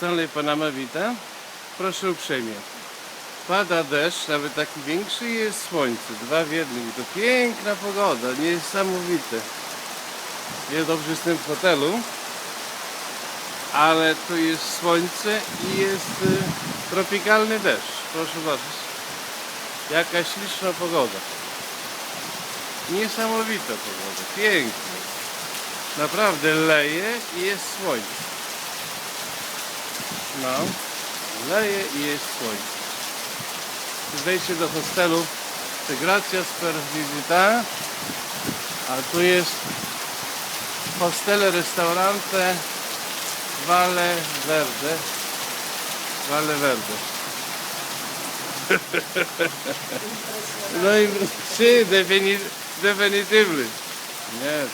Stanley Panama Vita. Proszę uprzejmie. Pada deszcz, nawet taki większy i jest słońce. Dwa w jednym. To piękna pogoda, niesamowite. Ja dobrze jestem w hotelu, ale tu jest słońce i jest y, tropikalny deszcz. Proszę zobaczyć. Jaka śliczna pogoda. Niesamowita pogoda. Piękna. Naprawdę leje i jest słońce. No, leje i jest słońce. Wejście do hostelu Integracja per Visita. A tu jest hostel, restaurante Valle Verde. Valle Verde. No i sí, defini- definitywny. Nie,